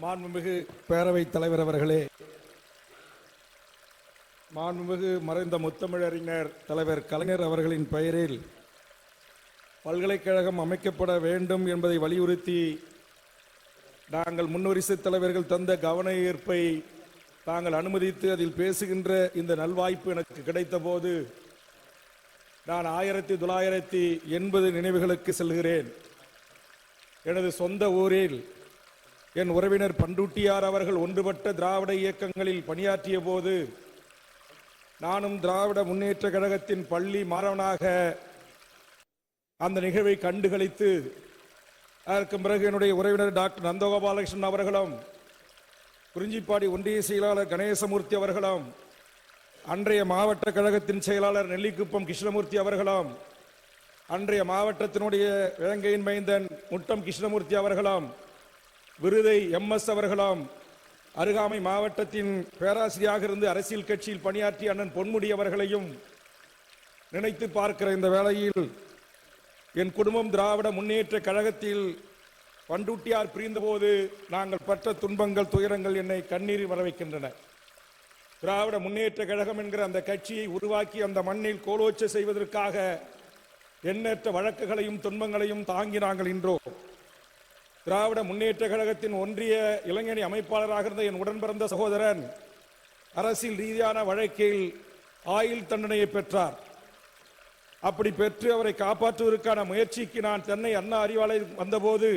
மாண்புமிகு பேரவைத் தலைவர் அவர்களே மாண்புமிகு மறைந்த முத்தமிழறிஞர் தலைவர் கலைஞர் அவர்களின் பெயரில் பல்கலைக்கழகம் அமைக்கப்பட வேண்டும் என்பதை வலியுறுத்தி நாங்கள் முன்வரிசை தலைவர்கள் தந்த கவன ஈர்ப்பை தாங்கள் அனுமதித்து அதில் பேசுகின்ற இந்த நல்வாய்ப்பு எனக்கு கிடைத்தபோது நான் ஆயிரத்தி தொள்ளாயிரத்தி எண்பது நினைவுகளுக்கு செல்கிறேன். எனது சொந்த ஊரில் என் உறவினர் பண்டுட்டியார் அவர்கள் ஒன்றுபட்ட திராவிட இயக்கங்களில் பணியாற்றிய போது நானும் திராவிட முன்னேற்ற கழகத்தின் பள்ளி மாணவனாக அந்த நிகழ்வை கண்டுகளித்து அதற்கு பிறகு என்னுடைய உறவினர் டாக்டர் நந்தகோபாலகிருஷ்ணன் அவர்களும் குறிஞ்சிப்பாடி ஒன்றிய செயலாளர் கணேசமூர்த்தி அவர்களும் அன்றைய மாவட்ட கழகத்தின் செயலாளர் நெல்லிக்குப்பம் கிருஷ்ணமூர்த்தி அவர்களும் அன்றைய மாவட்டத்தினுடைய வேங்கையின் மைந்தன் முட்டம் கிருஷ்ணமூர்த்தி அவர்களும் விருதை எம்எஸ் அவர்களாம் அருகாமை மாவட்டத்தின் பேராசிரியராக இருந்து அரசியல் கட்சியில் பணியாற்றிய அண்ணன் பொன்முடி அவர்களையும் நினைத்து பார்க்கிற இந்த வேளையில் என் குடும்பம் திராவிட முன்னேற்ற கழகத்தில் பண்டுட்டியார் பிரிந்தபோது நாங்கள் பற்ற துன்பங்கள் துயரங்கள் என்னை கண்ணீரில் வர வைக்கின்றன திராவிட முன்னேற்ற கழகம் என்கிற அந்த கட்சியை உருவாக்கி அந்த மண்ணில் கோலோச்ச செய்வதற்காக எண்ணற்ற வழக்குகளையும் துன்பங்களையும் தாங்கி நாங்கள் இன்றோம் திராவிட முன்னேற்ற கழகத்தின் ஒன்றிய இளைஞணி அமைப்பாளராக இருந்த என் உடன் பிறந்த சகோதரன் அரசியல் ரீதியான வழக்கில் ஆயுள் தண்டனையை பெற்றார். அப்படி பெற்று அவரை காப்பாற்றுவதற்கான முயற்சிக்கு நான் சென்னை அண்ணா அறிவாலயம் வந்தபோது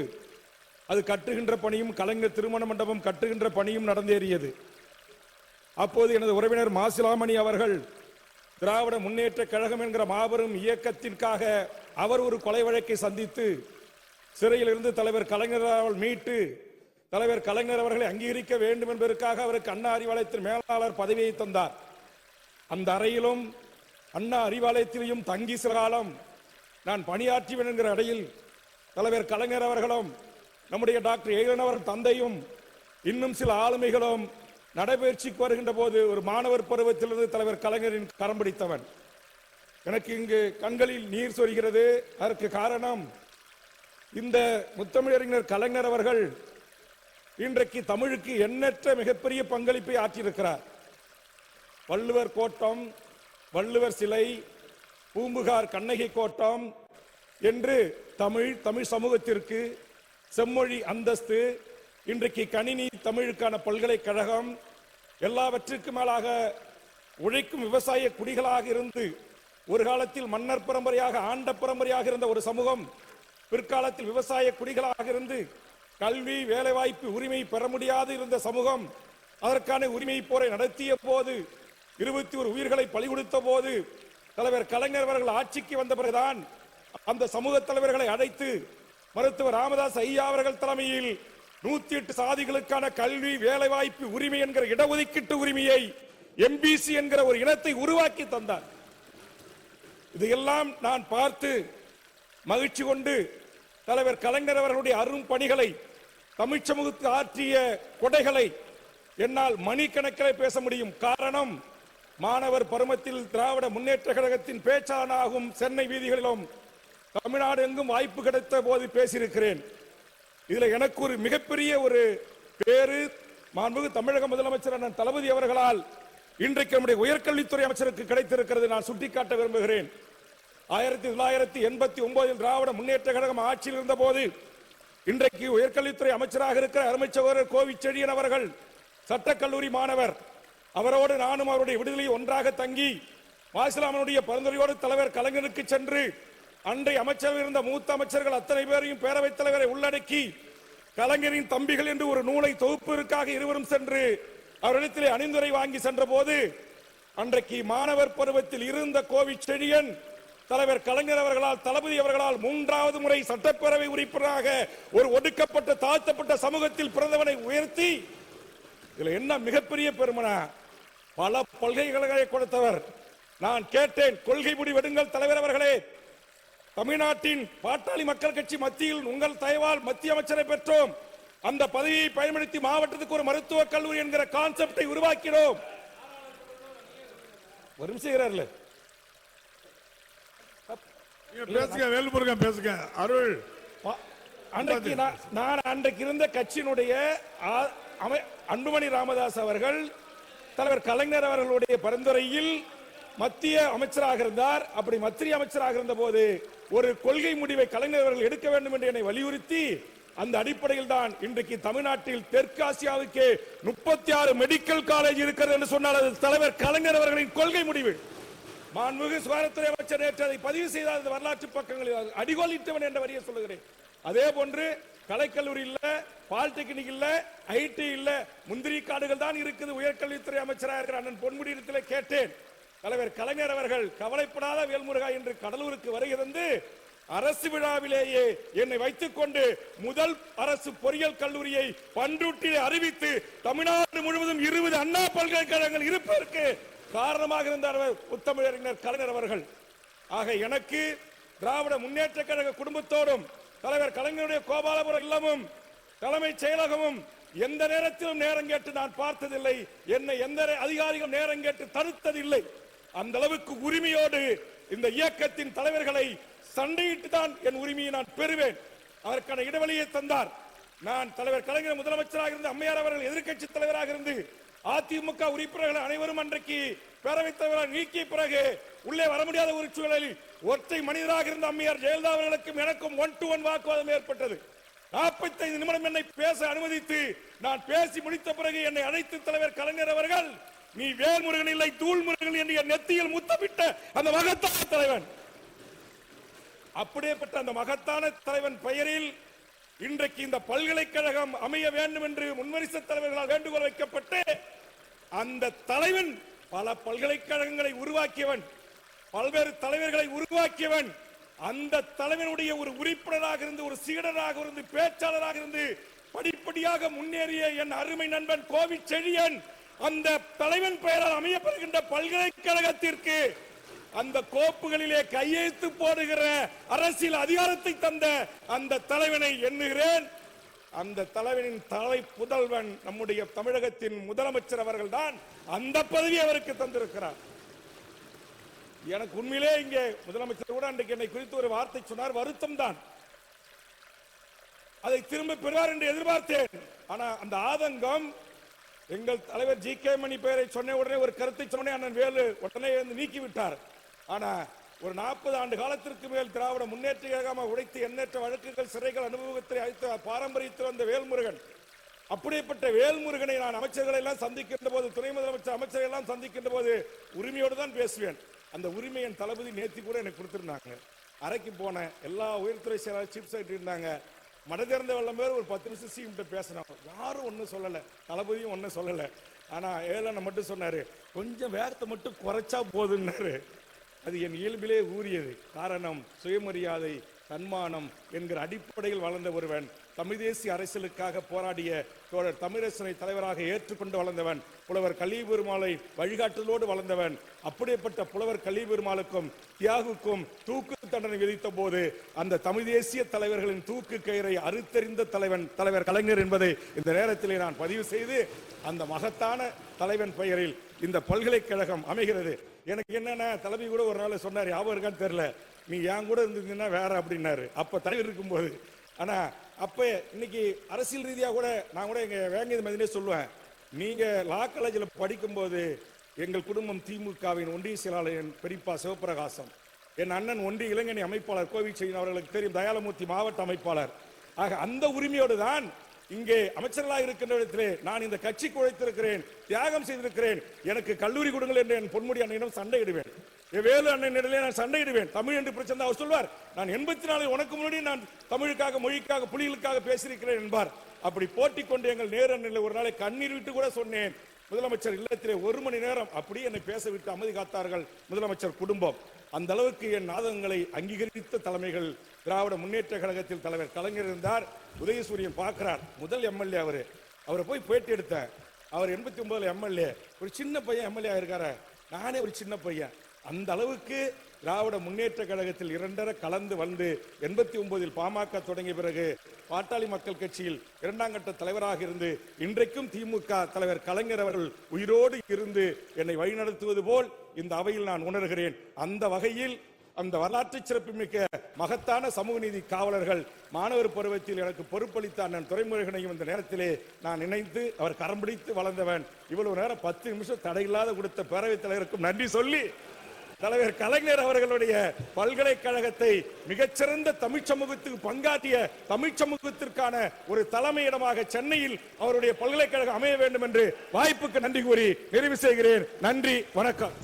அது கட்டுகின்ற பணியும் கலைஞர் திருமண மண்டபம் கட்டுகின்ற பணியும் நடந்தேறியது. அப்போது எனது உறவினர் மாசிலாமணி அவர்கள் திராவிட முன்னேற்ற கழகம் என்கிற மாபெரும் இயக்கத்திற்காக அவர் ஒரு கொலை வழக்கை சந்தித்து சிறையில் இருந்து தலைவர் கலைஞர் அவர்கள் மீட்டு தலைவர் கலைஞர் அவர்களை அங்கீகரிக்க வேண்டும் என்பதற்காக அவருக்கு அண்ணா அறிவாலயத்தின் மேலாளர் பதவியை தந்தார். அந்த அறையிலும் அண்ணா அறிவாலயத்திலையும் தங்கி சில காலம் நான் பணியாற்றுவேன் என்கிற இடையில் தலைவர் கலைஞர் அவர்களும் நம்முடைய டாக்டர் ஏகன் அவர் தந்தையும் இன்னும் சில ஆளுமைகளும் நடைபயிற்சிக்கு வருகின்ற போது ஒரு மாணவர் பருவத்திலிருந்து தலைவர் கலைஞரின் கரம் பிடித்தவன். எனக்கு இங்கு கண்களில் நீர் சொரிகிறது. அதற்கு காரணம் இந்த முத்தமிழறிஞர் கலைஞர் அவர்கள் இன்றைக்கு தமிழுக்கு எண்ணற்ற மிகப்பெரிய பங்களிப்பை ஆற்றியிருக்கிறார். வள்ளுவர் கோட்டம் வள்ளுவர் சிலை பூம்புகார் கண்ணகி கோட்டம் என்று தமிழ் தமிழ் சமூகத்திற்கு செம்மொழி அந்தஸ்து இன்றைக்கு கணினி தமிழுக்கான பல்கலைக்கழகம் எல்லாவற்றுக்கும் மேலாக உழைக்கும் விவசாய குடிகளாக இருந்து ஒரு காலத்தில் மன்னர் பரம்பரையாக ஆண்ட பரம்பரையாக இருந்த ஒரு சமூகம் பிற்காலத்தில் விவசாய குடிகளாக இருந்து கல்வி வேலைவாய்ப்பு உரிமை பெற முடியாது இருந்த சமூகம் அதற்கான உரிமை போரை நடத்திய போது இருபத்தி ஒரு உயிர்களை பலி கொடுத்த போது தலைவர் கலைஞர் அவர்கள் ஆட்சிக்கு வந்த பிறகுதான் அந்த சமூக தலைவர்களை அழைத்து மருத்துவர் ராமதாஸ் ஐயா அவர்கள் தலைமையில் நூத்தி எட்டு சாதிகளுக்கான கல்வி வேலைவாய்ப்பு உரிமை என்கிற இடஒதுக்கீட்டு உரிமையை எம்பிசி என்கிற ஒரு இனத்தை உருவாக்கி தந்தார். இதையெல்லாம் நான் பார்த்து மகிழ்ச்சி கொண்டு தலைவர் கலைஞர் அவர்களுடைய அரும் பணிகளை தமிழ் சமூகத்துக்கு ஆற்றிய கொடைகளை என்னால் மணிக்கணக்கில் பேச முடியும். காரணம் மாணவர் பருமத்தில் திராவிட முன்னேற்ற கழகத்தின் பேச்சாளனாகும் சென்னை வீதிகளிலும் தமிழ்நாடு எங்கும் வாய்ப்பு கிடைத்த போது பேசியிருக்கிறேன். இதில் எனக்கு ஒரு மிகப்பெரிய ஒரு பேரு மாண்புமிகு தமிழக முதலமைச்சர் அண்ணன் தளபதி அவர்களால் இன்றைக்கு நம்முடைய உயர்கல்வித்துறை அமைச்சருக்கு கிடைத்திருக்கிறது நான் சுட்டிக்காட்ட விரும்புகிறேன். ஆயிரத்தி தொள்ளாயிரத்தி எண்பத்தி ஒன்பதில் திராவிட முன்னேற்ற கழகம் ஆட்சியில் இருந்த போது இன்றைக்கு உயர்கல்வித்துறை அமைச்சராக இருக்கிற அருமை சகோதரர் அவர்கள் சட்டக்கல்லூரி மாணவர். அவரோடு நானும் அவருடைய விடுதலை ஒன்றாக தங்கி வாசிலாமனுடைய பரிந்துரையோடு தலைவர் கலைஞருக்கு சென்று அன்றை அமைச்சர் இருந்த மூத்த அமைச்சர்கள் அத்தனை பேரையும் பேரவைத் தலைவரை உள்ளடக்கி கலைஞரின் தம்பிகள் என்று ஒரு நூலை தொகுப்பிற்காக இருவரும் சென்று அவரிடத்திலே அணிந்துரை வாங்கி சென்ற போது அன்றைக்கு மாணவர் பருவத்தில் இருந்த கோவிச்செழியன் தலைவர் கலைஞர் அவர்களால் தளபதி அவர்களால் மூன்றாவது முறை சட்டப்பேரவை உறுப்பினராக ஒரு ஒடுக்கப்பட்ட தாழ்த்தப்பட்ட சமூகத்தில் பிறந்தவனை உயர்த்தி இதுல என்ன மிகப்பெரிய பெருமனா பல பல்கலைக்கழகங்களை கொடுத்தவர். நான் கேட்டேன் கொள்கை முடிவெடுங்கள் தலைவர் அவர்களே. தமிழ்நாட்டின் பாட்டாளி மக்கள் கட்சி மத்தியில் உங்கள் தயவால் மத்திய அமைச்சரை பெற்றோம். அந்த பதவியை பயன்படுத்தி மாவட்டத்துக்கு ஒரு மருத்துவக் கல்லூரி என்கிற கான்செப்டை உருவாக்கினோம். ஒரு நிமிஷம் பேசுங்க வேல்முருகன் பேசுங்க. அருள். அன்றைக்கு நான் நான் அன்றைக்கு இருந்த கட்சியினுடைய அன்புமணி ராமதாஸ் அவர்கள் தலைவர் கலைஞர் அவர்களுடைய பரிந்துரையில் மத்திய அமைச்சராக இருந்தார். அப்படி மத்திய அமைச்சராக இருந்த போது ஒரு கொள்கை முடிவை கலைஞர் அவர்கள் எடுக்க வேண்டும் என்று என்னை வலியுறுத்தி அந்த அடிப்படையில் தான் இன்றைக்கு தமிழ்நாட்டில் தெற்காசியாவுக்கு முப்பத்தி ஆறு மெடிக்கல் காலேஜ் இருக்கிறது என்று சொன்னால் அது தலைவர் கலைஞர் அவர்களின் கொள்கை முடிவு. மாண்புமிகு சுகாதாரத்துறை அமைச்சர் நேற்று அதை பதிவு செய்தார். அந்த வரலாற்று பக்கங்களில் அடிகோலிட்டவன் என்ற வரியை சொல்லுகிறேன். அதே போன்று கலைக்கல்லூரி இல்ல பாலிடெக்னிக் இல்ல ஐடி இல்ல முந்திரி காடுகள் தான் இருக்குது. உயர்கல்வித்துறை அமைச்சராக இருக்கிற அண்ணன் பொன்முடியிடத்திலே கேட்டேன். தலைவர் கலைஞர் அவர்கள் கவலைப்படாத வேல்முருகா என்று கடலூருக்கு வருகிறந்து அரசு விழாவிலேயே என்னை வைத்துக் கொண்டு முதல் அரசு பொறியியல் கல்லூரியை பன்ருட்டில் அறிவித்து தமிழ்நாடு முழுவதும் இருபது அண்ணா பல்கலைக்கழகங்கள் இருப்பதற்கு காரணமாக இருந்தார் உத்தமிழறிஞர் கலைஞர் அவர்கள். ஆக எனக்கு திராவிட முன்னேற்ற கழக குடும்பத்தோடும் தலைவர் கலைஞருடைய கோபாலபுரம் இல்லமும் தலைமைச் செயலகமும் எந்த நேரத்திலும் நேரம் கேட்டு நான் பார்த்ததில்லை. என்னை எந்த அதிகாரிகள் நேரம் கேட்டு தடுத்ததில்லை. அந்த அளவுக்கு உரிமையோடு இந்த இயக்கத்தின் தலைவர்களை சண்டையிட்டு தான் என் உரிமையை நான் பெறுவேன். அதற்கான இடைவெளியை தந்தார். நான் தலைவர் கலைஞர் முதலமைச்சராக இருந்து அம்மையார் அவர்கள் எதிர்க்கட்சி தலைவராக இருந்து அதிமுக உறுப்பினர்கள் அனைவரும் அன்றைக்கு பேரவைத் தலைவராக நீக்கிய பிறகு உள்ளே வர முடியாத ஒரு சூழலில் ஒற்றை மனிதராக இருந்த அம்மையார் ஜெயலலிதா அவர்களுக்கும் எனக்கும் ஒன் டு ஒன் வாக்குவாதம் ஏற்பட்டது. 45 நிமிடம் என்னை பேச அனுமதித்து நான் பேசி முடித்த பிறகு என்னை அழைத்து தலைவர் கலைஞர் அவர்கள் நீ வேல்முருகன் இல்லை தூள் முருகன் என்று என் நெத்தியில் முத்தமிட்ட அந்த மகத்தான தலைவன். அப்படியேப்பட்ட அந்த மகத்தான தலைவன் பெயரில் இன்றைக்கு இந்த பல்கலைக்கழகம் அமைய வேண்டும் என்று முன்வரிசை தலைவர்களால் வேண்டுகோள் வைக்கப்பட்டு அந்த தலைவன் பல பல்கலைக்கழகங்களை உருவாக்கியவன் பல்வேறு தலைவர்களை உருவாக்கியவன் அந்த தலைவனுடைய ஒரு உறுப்பினராக இருந்து ஒரு சீடராக இருந்து பேச்சாளராக இருந்து படிப்படியாக முன்னேறிய என் அருமை நண்பன் கோவி செழியன் அந்த தலைவன் பெயரால் அமையப்படுகின்ற பல்கலைக்கழகத்திற்கு அந்த கோப்புகளிலே கையெழுத்து போடுகிற அரசியல் அதிகாரத்தை தந்த அந்த தலைவனை எண்ணுகிறேன். அந்த தலைவனின் தலை புதல்வன் நம்முடைய தமிழகத்தின் முதலமைச்சர் அவர்கள்தான். அந்த பதவி அவருக்கு தந்திருக்கிறார். எனக்கு உண்மையிலே இங்கே முதலமைச்சர் கூட அன்றைக்கு என்னை குறித்து ஒரு வார்த்தை சொன்னார். வருத்தம் தான் அதை திரும்ப பெறுவார் என்று எதிர்பார்த்தேன். ஆனா அந்த ஆதங்கம் எங்கள் தலைவர் ஜி கே மணி பெயரை சொன்ன உடனே ஒரு கருத்தை சொன்னே அண்ணன் வேலு உடனே வந்து நீக்கி விட்டார் ஆனா ஒரு நாற்பது ஆண்டு காலத்திற்கு மேல் திராவிட முன்னேற்ற கழகமாக உடைத்து எண்ணற்ற வழக்குகள் சிறைகள் அனுபவத்தை அழைத்த பாரம்பரியத்தில் வந்த வேல்முருகன் அப்படிப்பட்ட வேல்முருகனை நான் அமைச்சர்களை எல்லாம் சந்திக்கின்ற போது துணை முதலமைச்சர் அமைச்சர்கள் எல்லாம் சந்திக்கின்ற போது உரிமையோடு தான் பேசுவேன். அந்த உரிமை என் தளபதி நேத்தி கூட எனக்கு கொடுத்துருந்தாங்க. அறைக்கு போனேன். எல்லா உயர்துறை செயலாளர் சீஃப் செக்ரட்டரி இருந்தாங்க. மனதிறந்த வெள்ளம் பேர் ஒரு பத்து நிமிஷம் சிஎம்கிட்ட பேசினோம். யாரும் ஒன்றும் சொல்லலை. தளபதியும் ஒன்றும் சொல்லலை. ஆனால் ஏழனை மட்டும் சொன்னார் கொஞ்சம் வேர்த்தை மட்டும் குறைச்சா போதுன்னாரு. அது என் இயல்பிலே ஊறியது. காரணம் சுயமரியாதை தன்மானம் என்கிற அடிப்படையில் வளர்ந்த ஒருவன் தமிழ் தேசிய அரசியலுக்காக போராடிய தோழர் தமிழரசனை தலைவராக ஏற்றுக்கொண்டு வளர்ந்தவன் புலவர் கலிபெருமாளை வழிகாட்டுதலோடு வளர்ந்தவன் அப்படிப்பட்ட புலவர் கலிபெருமாளுக்கும் தியாகுக்கும் தூக்கு தண்டனை விதித்த போது அந்த தமிழ் தேசிய தலைவர்களின் தூக்கு கயிறை அறுத்தறிந்த தலைவன் தலைவர் கலைஞர் என்பதை இந்த நேரத்திலே நான் பதிவு செய்து அந்த மகத்தான தலைவன் பெயரில் இந்த பல்கலைக்கழகம் அமைகிறது. எனக்கு என்னன்னா தலைவி கூட ஒரு நாள் சொன்னார் ஞாபகம் இருக்கான்னு தெரில நீ என் கூட இருந்திருந்தீங்கன்னா வேற அப்படின்னாரு. அப்போ தலைவர் இருக்கும்போது. ஆனால் அப்போ இன்னைக்கு அரசியல் ரீதியாக கூட நான் கூட எங்கள் வேங்கியது மதினே சொல்லுவேன் நீங்கள் லா காலேஜில் படிக்கும்போது எங்கள் குடும்பம் திமுகவின் ஒன்றிய செயலாளர் என் பெரியப்பா சிவபிரகாசம் என் அண்ணன் ஒன்றிய இளைஞனி அமைப்பாளர் கோவிச்செயின் அவர்களுக்கு தெரியும் தயாளமூர்த்தி மாவட்ட அமைப்பாளர். ஆக அந்த உரிமையோடு தான் இங்கே அமைச்சர்களாக இருக்கின்ற இடத்திலே நான் இந்த கட்சிக்கு உழைத்திருக்கிறேன் தியாகம் செய்திருக்கிறேன். எனக்கு கல்லூரி கொடுங்கள் என்று என் பொன்முடி அண்ணனிடம் சண்டையிடுவேன். என் வேலு அண்ணனிடலே நான் சண்டையிடுவேன். தமிழ் என்று பிரச்சனை அவர் சொல்வார் நான் எண்பத்தி நாலு உனக்கு முன்னாடி நான் தமிழுக்காக மொழிக்காக புலிகளுக்காக பேசியிருக்கிறேன் என்பார். அப்படி போட்டி கொண்டு எங்கள் நேர அண்ணனில் ஒரு நாளை கண்ணீர் விட்டு கூட சொன்னேன் முதலமைச்சர் இல்லத்திலே ஒரு மணி நேரம் அப்படியே என்னை பேச விட்டு அமைதி காத்தார்கள் முதலமைச்சர் குடும்பம். அந்த அளவுக்கு என் நாதகங்களை அங்கீகரித்த தலைமைகள் திராவிட முன்னேற்ற கழகத்தில் தலைவர் கலைஞர் இருந்தார். உதயசூரியன் பார்க்கிறார். முதல் எம்எல்ஏ அவர். அவரை போய் பேட்டி எடுத்தேன். அவர் எண்பத்தி ஒன்பதுல எம்எல்ஏ ஒரு சின்ன பையன் எம்எல்ஏ இருக்காரு நானே ஒரு சின்ன பையன். அந்த அளவுக்கு திராவிட முன்னேற்ற கழகத்தில் இரண்டரை கலந்து வந்து எண்பத்தி ஒன்பதில் பாமக தொடங்கிய பிறகு பாட்டாளி மக்கள் கட்சியில் இரண்டாம் கட்ட தலைவராக இருந்து இன்றைக்கும் திமுக தலைவர் கலைஞர் அவர்கள் உயிரோடு இருந்து என்னை வழிநடத்துவது போல் இந்த அவையில் நான் உணர்கிறேன். அந்த வகையில் அந்த வரலாற்று சிறப்புமிக்க மகத்தான சமூக நீதி காவலர்கள் மாணவர் பருவத்தில் எனக்கு பொறுப்பளித்த அண்ணன் துறைமுருகனையும் இந்த நேரத்திலே நான் நினைத்து அவர் கரம் பிடித்து வளர்ந்தவன். இவ்வளவு நேரம் பத்து நிமிஷம் தடையில்லாத கொடுத்த பேரவைத் தலைவருக்கும் நன்றி சொல்லி தலைவர் கலைஞர் அவர்களுடைய பல்கலைக்கழகத்தை மிகச்சிறந்த தமிழ் சமூகத்துக்கு பங்காற்றிய தமிழ் சமூகத்திற்கான ஒரு தலைமையிடமாக சென்னையில் அவருடைய பல்கலைக்கழகம் அமைய வேண்டும் என்று வாய்ப்புக்கு நன்றி கூறி நிறைவு செய்கிறேன். நன்றி வணக்கம்.